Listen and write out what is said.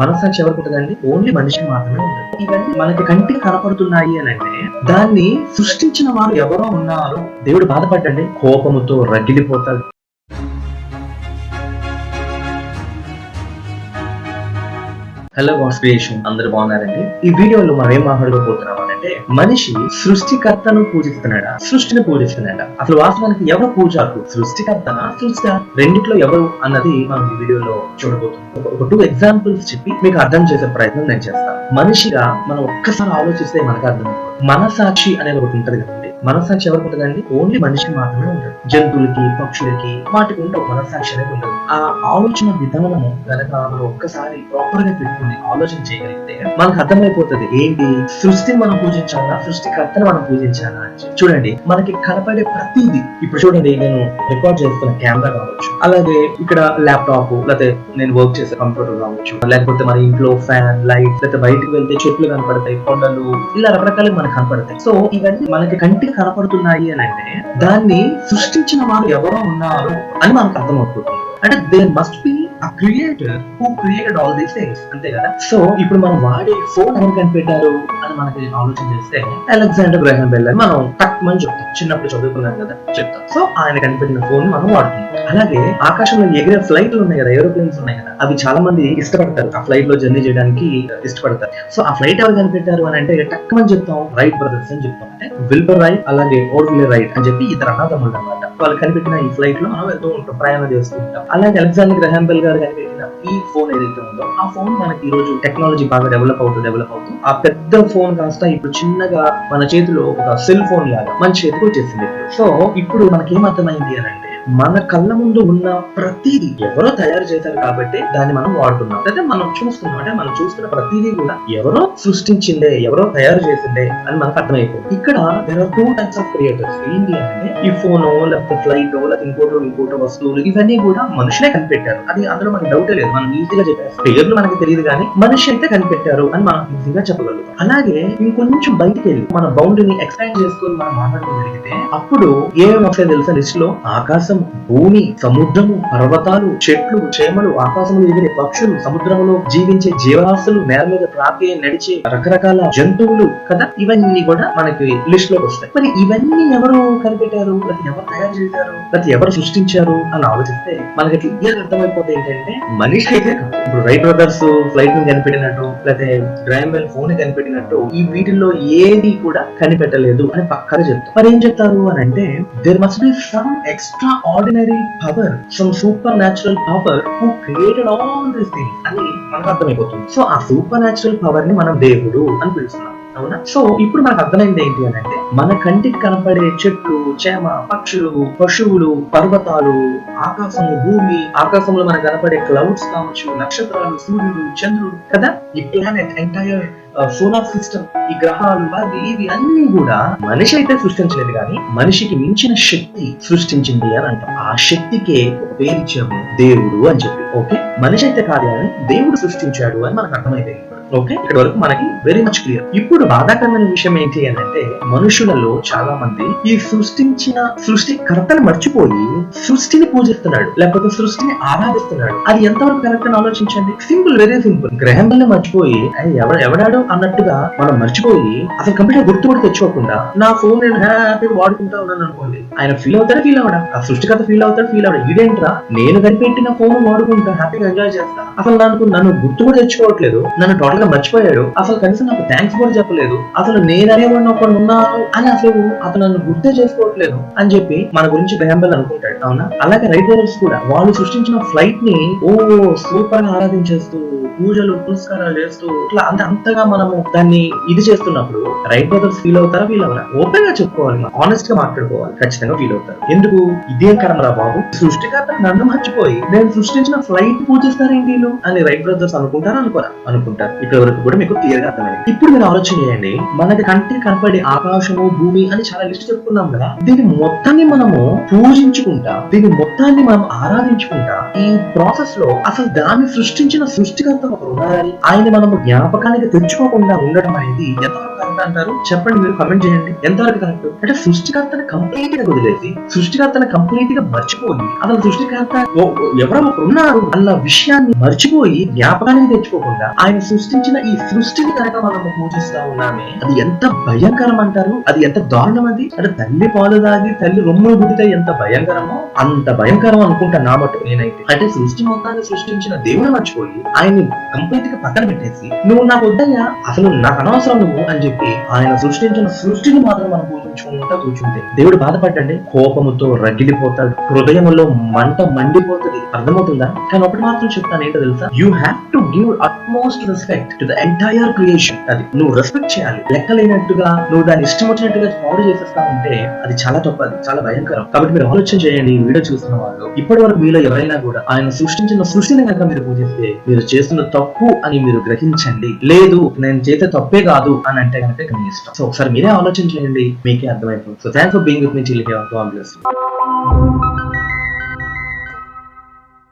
మనస్సాక్షి ఎవరికి ఉంటుందండి. ఓన్లీ మనిషికి మాత్రమే ఉంటుంది ఇవన్నీ మనకి కంటికి కనపడుతున్నాయి అని అంటే దాన్ని సృష్టించిన వారు ఎవరో ఉన్నారు దేవుడు బాధపడ్డండి. కోపముతో రగిలిపోతాడు హలో వాస్ క్రియేషన్ అందరు బాగున్నారండి. ఈ వీడియోలో మనం ఏం మాట్లాడుకోబోతున్నాం అంటే మనిషి సృష్టికర్తను పూజిస్తున్నాడా? సృష్టిని పూజిస్తున్నాడా? అసలు వాస్తవానికి ఎవరు పూజాకు సృష్టికర్తనా? సృష్టి రెండిట్లో ఎవరు అన్నది మనం ఈ వీడియోలో చూడబోతున్నాం. ఒక టూ ఎగ్జాంపుల్స్ చెప్పి మీకు అర్థం చేసే ప్రయత్నం నేను చేస్తాను మనిషిగా మనం ఒక్కసారి ఆలోచిస్తే మనకు అర్థం మనసాక్షి అనేది ఒకటి ఉంటది కదండి. మనసాక్షి ఎవరికి ఉంటుందండి? ఓన్లీ మనిషికి మాత్రమే ఉంటుంది. జంతువులకి పక్షులకి వాటికి ఉండవు ఒక మనసాక్షి అనేది ఉండదు ఆ ఆలోచన విధానము కనుక మనం ఒక్కసారి ప్రాపర్గా పెట్టుకుని ఆలోచన చేయగలిగితే మనకు అర్థమైపోతుంది. ఏంటి? సృష్టిని మనం పూజించాలా సృష్టికర్తను మనం పూజించాలా అని చూడండి మనకి కనపడే ప్రతిదీ ఇప్పుడు చూడండి నేను రికార్డ్ చేస్తున్న కెమెరా కావచ్చు అలాగే ఇక్కడ ల్యాప్టాప్ లేకపోతే నేను వర్క్ చేసే కంప్యూటర్ కావచ్చు లేకపోతే మన ఇంట్లో ఫ్యాన్ లైట్ లేకపోతే బయటకు వెళ్తే చెట్లు కనపడతాయి కొండలు ఇలా రకరకాలు మనకు కనపడతాయి. సో ఇవన్నీ మనకి కంటికి కనపడుతున్నాయి అని అంటే దాన్ని సృష్టించిన వారు ఎవరో ఉన్నారు అని మనకు అర్థమవుతుంది. అంటే they must a creator who created all these things అంతే కదా? సో ఇప్పుడు మనం వాడే ఫోన్ ఎవరు కనిపెట్టారు అని మనకి ఆలోచన చేస్తే అలెగ్జాండర్ గ్రహం బెల్ మనం తక్కువ చెప్తాం. చిన్నప్పుడు చదువుకున్నాం కదా చెప్తాం. సో ఆయన కనిపెట్టిన ఫోన్ మనం వాడుతున్నాం అలాగే ఆకాశంలో ఎగిరే ఫ్లైట్లు ఉన్నాయి కదా ఏరోప్లేన్స్ ఉన్నాయి కదా అవి చాలా మంది ఇష్టపడతారు. ఆ ఫ్లైట్లో జర్నీ చేయడానికి ఇష్టపడతారు. సో ఆ ఫ్లైట్ ఎవరు కనిపెట్టారు అని అంటే తక్కువ మంది చెప్తాం రైట్ బ్రదర్స్ అని చెప్తాం. అంటే విల్బర్ రైట్ అలాగే ఓర్విలే రైట్ అని చెప్పి ఇద్దరు అన్నదమ్ములు అనమాట వాళ్ళు కనిపెట్టిన ఈ ఫ్లైట్లో మనం వెళ్తూ ఉంటాం ప్రయాణం చేస్తూ ఉంటాం. అలాగే అలెగ్జాండర్ గ్రహాం బెల్ గారు కనిపెట్టిన ఈ ఫోన్ ఏదైతే ఉందో ఆ ఫోన్ మనకి ఈ రోజు టెక్నాలజీ బాగా డెవలప్ అవుతూ డెవలప్ అవుతూ ఆ పెద్ద ఫోన్ కాస్త ఇప్పుడు చిన్నగా మన చేతిలో ఒక సెల్ ఫోన్ లాగా మన చేతికి వచ్చేసింది. సో ఇప్పుడు మనకి ఏమర్థమైంది అని అంటే మన కళ్ళ ముందు ఉన్న ప్రతిదీ ఎవరో తయారు చేశారు కాబట్టి దాన్ని మనం వాడుతున్నాం. అంటే మనం చూస్తున్నాం అంటే మనం చూస్తున్న ప్రతిదీ కూడా ఎవరో సృష్టించిందే ఎవరో తయారు చేసిందే అని మనకు అర్థమైపోయింది ఇక్కడ there are two types of creators ఏంటి అంటే ఈ ఫోనో లేకపోతే ఫ్లైట్ లేకపోతే ఇంకోటో ఇంకోటో వస్తువులు ఇవన్నీ కూడా మనుషులే కనిపెట్టారు. అది అందులో మనకి డౌట్ లేదు. మనం ఈజీగా చెప్పేస్తాం. పేర్లు మనకి తెలియదు కానీ మనిషి అయితే కనిపెట్టారు అని మనం ఈజీగా చెప్పగలుగుతాం. అలాగే ఇంకొంచెం బయటికి వెళ్ళి మన బౌండరీని ఎక్స్పాండ్ చేసుకొని మనం మాట్లాడుకోగలిగితే అప్పుడు ఏమేమి వస్తాయి తెలుసా లిస్ట్లో? ఆకాశం భూమి సముద్రము పర్వతాలు చెట్లు చేమలు ఆకాశంలో ఎగిరే పక్షులు సముద్రంలో జీవించే జీవరాశులు నేల మీద ప్రాకే నడిచే రకరకాల జంతువులు కదా? ఇవన్నీ కూడా మనకి లిస్ట్లోకి వస్తాయి. మరి ఇవన్నీ ఎవరు కనిపెట్టారు? లేకపోతే ఎవరు తయారు చేశారు? లేకపోతే ఎవరు సృష్టించారు? అని ఆలోచిస్తే మనకి క్లియర్ అర్థమైపోతే ఏంటంటే మనిషి అయితే ఇప్పుడు రైట్ బ్రదర్స్ ఫ్లైట్ని కనిపెట్టినట్టు లేకపోతే గ్రామ్ బెల్ ఫోన్ని కనిపెట్టినట్టు ఈ వీటిల్లో ఏది కూడా కనిపెట్టలేదు అని పక్కన చెప్తారు మరి ఏం చెప్తారు అని అంటే there must be some extraordinary power some supernatural power who created all this things అని మనకు అర్థమైపోతుంది. సో ఆ సూపర్ న్యాచురల్ పవర్ని మనం దేవుడు అని పిలుస్తున్నాం. అవునా? సో ఇప్పుడు మనకు అర్థమైంది ఏంటి అని అంటే మన కంటికి కనపడే చెట్లు చేమ పక్షులు పశువులు పర్వతాలు ఆకాశము భూమి ఆకాశంలో మనకు కనపడే క్లౌడ్స్ కావచ్చు నక్షత్రాలు సూర్యుడు చంద్రుడు కదా? ఈ ప్లానెట్ ఎంటైర్ సోలార్ సిస్టమ్ ఈ గ్రహాలు అవి ఇవి అన్ని కూడా మనిషి అయితే సృష్టించలేదు కానీ మనిషికి మించిన శక్తి సృష్టించింది అని అంటాం. ఆ శక్తికే పేరు ఇచ్చాము దేవుడు అని చెప్పి. ఓకే? మనిషి అయితే కాదు కానీ దేవుడు సృష్టించాడు అని మనకు అర్థమైపోయింది ఓకే ఇక్కడ వరకు మనకి వెరీ మచ్ క్లియర్ ఇప్పుడు బాధాకరమైన విషయం ఏంటి అని అంటే మనుషులలో చాలా మంది ఈ సృష్టించిన సృష్టికర్తను మర్చిపోయి సృష్టిని పూజిస్తున్నాడు లేకపోతే సృష్టిని ఆరాధిస్తున్నాడు. అది ఎంతవరకు కరెక్ట్ అని ఆలోచించండి? సింపుల్ వెరీ సింపుల్ గ్రహం వల్ల మర్చిపోయి ఎవడాడు అన్నట్టుగా మనం మర్చిపోయి అసలు కంప్లీట్ గుర్తు కూడా తెచ్చుకోకుండా నా ఫోన్ నేను హ్యాపీగా వాడుకుంటా ఉన్నాను అనుకోండి. ఆయన ఫీల్ అవుతాడా ఫీల్ అవడా? ఆ సృష్టికర్త ఫీల్ అవుతాడు ఫీల్ అవడా? ఇదేంట్రా? నేను కనిపెట్టిన ఫోన్ వాడుకుంటా హ్యాపీగా ఎంజాయ్ చేస్తా. అసలు నాకు నన్ను గుర్తు కూడా తెచ్చుకోవట్లేదు నన్ను టోటల్ మర్చిపోయాడు అసలు కనీసం నాకు థ్యాంక్స్ కూడా చెప్పలేదు. అసలు నేను అనేవాడిని ఒకడు ఉన్నాను అని అసలు అతను నన్ను గుర్తే చేసుకోవట్లేదు అని చెప్పి మన గురించి గ్రాంబెల్ అనుకుంటాడు. అవునా? అలాగే రైడర్స్ కూడా వాళ్ళు సృష్టించిన ఫ్లైట్ని ఓ సూపర్గా ఆరాధించేస్తూ పూజలు పురస్కారాలు చేస్తూ ఇట్లా అంత అంతగా మనము దాన్ని ఇది చేస్తున్నప్పుడు రైట్ బ్రదర్స్ ఫీల్ అవుతారా ఫీల్ అవరా ఓపెన్గా చెప్పుకోవాలి ఆనెస్ట్గా మాట్లాడుకోవాలి. ఖచ్చితంగా ఫీల్ అవుతారు. ఎందుకు? ఇదేం కర్మరా బాబు. సృష్టికర్త నన్ను మర్చిపోయి నేను సృష్టించిన ఫ్లైట్ పూజిస్తారేంటి వీళ్ళు? అని రైట్ బ్రదర్స్ అనుకుంటారా అనుకోరా? అనుకుంటారు. ఇక్కడ వరకు కూడా మీకు క్లియర్గా అర్థమైంది. ఇప్పుడు మీరు ఆలోచన చేయండి. మనకి కంటికి కనపడే ఆకాశము భూమి అని చాలా లిస్ట్ చెప్పుకున్నాం కదా. దీని మొత్తాన్ని మనము పూజించుకుంటా దీని మొత్తాన్ని మనం ఆరాధించుకుంటా ఈ ప్రాసెస్లో అసలు దాన్ని సృష్టించిన సృష్టికర్త ఒక ఉన్నారని ఆయన మనము జ్ఞాపకానికి తెచ్చుకోకుండా ఉండడం అనేది ఎంతవరకు కరెక్ట్ అంటారు? చెప్పండి మీరు కమెంట్ చేయండి. ఎంతవరకు కరెక్ట్ అంటే సృష్టికర్తను కంప్లీట్గా వదిలేసి సృష్టికర్తను కంప్లీట్గా మర్చిపోయి అసలు సృష్టికర్త ఎవరో ఒకరు ఉన్నారు అన్న విషయాన్ని మర్చిపోయి జ్ఞాపకానికి తెచ్చుకోకుండా ఆయన సృష్టించిన ఈ సృష్టిని కనుక మనం పూజిస్తా ఉన్నామే అది ఎంత భయంకరం అంటారు? అది ఎంత దారుణం అది? అంటే తల్లి పాలు దాగి తల్లి రొమ్ములు పుడితే ఎంత భయంకరమో? అంత భయంకరం అనుకుంటా నా బట్టు నేనైతే. అంటే సృష్టి మొత్తాన్ని సృష్టించిన దేవుడు మర్చిపోయి ఆయన్ని కంప్లీట్గా పక్కన పెట్టేసి నువ్వు నాకు వద్దయ్యా అసలు నాకు అనవసరం నువ్వు అని చెప్పి ఆయన సృష్టించిన సృష్టిని మాత్రం మనం పూజించుకుంటా కూర్చుంటే దేవుడు బాధపడ్డండి. కోపముతో రగిలిపోతాడు. హృదయములో మంట మండిపోతుంది. అర్థమవుతుందా? కానీ ఒకటి మాత్రం చెప్తాను ఏంటో తెలుసా? You have to give utmost respect to the entire creation అది నువ్వు రెస్పెక్ట్ చేయాలి. లెక్కలేనట్టుగా నువ్వు దాన్ని ఇష్టం వచ్చినట్టుగా ఫాలో చేసేస్తా ఉంటే అది చాలా తప్పది చాలా భయంకరం. కాబట్టి మీరు ఆలోచన చేయండి. ఈ వీడియో చూస్తున్న వాళ్ళు ఇప్పటి వరకు మీలో ఎవరైనా కూడా ఆయన సృష్టించిన సృష్టిని కనుక మీరు పూజిస్తే మీరు చేస్తున్న తప్పు అని మీరు గ్రహించండి. లేదు నేను చేసే తప్పే కాదు అని అంటే అంటే ఇక మీ ఇష్టం. సో ఒకసారి మీరే ఆలోచన చేయండి. మీకే అర్థమైపోతుంది. So thanks for being with me chilli here God bless